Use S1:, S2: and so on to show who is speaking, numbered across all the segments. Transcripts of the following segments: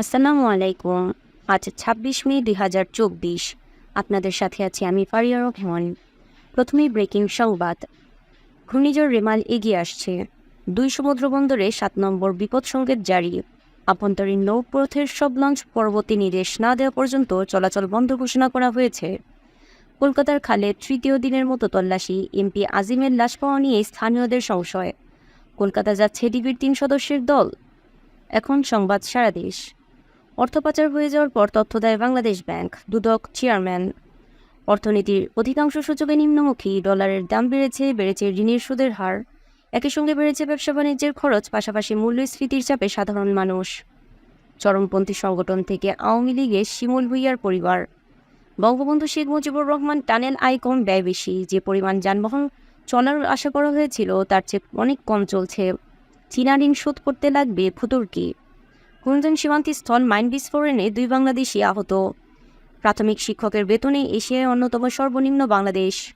S1: আসসালামু আলাইকুম আজ ছাব্বিশ মে দুই হাজার চব্বিশ। আপনাদের সাথে আছি আমি ফারিয়া রহমান। প্রথমেই ব্রেকিং সংবাদ। ঘূর্ণিঝড় রেমাল এগিয়ে আসছে। দুই সমুদ্র বন্দরে সাত নম্বর বিপদ সংকেত জারি। আভ্যন্তরীণ নৌপথের সব লঞ্চ পরবর্তী নির্দেশ না দেওয়া পর্যন্ত চলাচল বন্ধ ঘোষণা করা হয়েছে। কলকাতার খালে তৃতীয় দিনের মতো তল্লাশি, এমপি আজিমের লাশ পাওয়া নিয়ে স্থানীয়দের সংশয়। কলকাতা যাচ্ছে ডিবির তিন সদস্যের দল। এখন সংবাদ সারা দেশ। অর্থ পাচার হয়ে যাওয়ার পর তথ্য দেয় বাংলাদেশ ব্যাংক, দুদক চেয়ারম্যান। অর্থনীতির অধিকাংশ সূচকে নিম্নমুখী, ডলারের দাম বেড়েছে বেড়েছে ঋণের সুদের হার। একই সঙ্গে বেড়েছে ব্যবসা বাণিজ্যের খরচ, পাশাপাশি মূল্যস্ফীতির চাপে সাধারণ মানুষ। চরমপন্থী সংগঠন থেকে আওয়ামী লীগের শিমুল ভুইয়ার পরিবার। বঙ্গবন্ধু শেখ মুজিবুর রহমান টানেল আয় কম ব্যয় বেশি, যে পরিমাণ যানবাহন চলার আশা করা হয়েছিল, তার চেয়ে অনেক কম চলছে। চীনা ঋণ শোধ করতে লাগবে, ফুতুর্কি। কুঞ্জন সীমান্তি স্থল মাইন বিস্ফোরণে দুই বাংলাদেশি আহত। প্রাথমিক শিক্ষকের বেতনে এশিয়ায় অন্যতম সর্বনিম্ন বাংলাদেশ।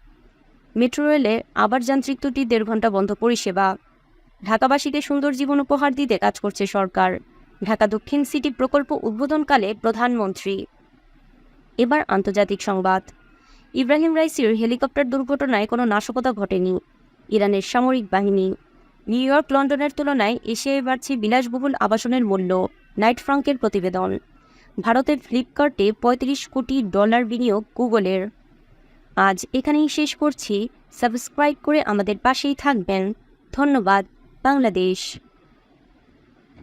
S1: মেট্রো রেলে আবার যান্ত্রিক ত্রুটি, দেড় ঘণ্টা বন্ধ পরিষেবা। ঢাকাবাসীকে সুন্দর জীবন উপহার দিতে কাজ করছে সরকার। ঢাকা দক্ষিণ সিটি প্রকল্প উদ্বোধনকালে প্রধানমন্ত্রী। এবার আন্তর্জাতিক সংবাদ। ইব্রাহিম রাইসির হেলিকপ্টার দুর্ঘটনায় কোনো নাশকতা ঘটেনি। ইরানের সামরিক বাহিনী নিউ ইয়র্ক, লন্ডনের তুলনায় এশিয়ায় বাড়ছে বিলাসবহুল আবাসনের মূল্য, নাইট ফ্রাঙ্কের প্রতিবেদন। ভারতের ফ্লিপকার্টে পঁয়ত্রিশ কোটি ডলার বিনিয়োগ গুগলের। আজ এখানেই শেষ করছি। সাবস্ক্রাইব করে আমাদের পাশেই থাকবেন। ধন্যবাদ। বাংলাদেশ।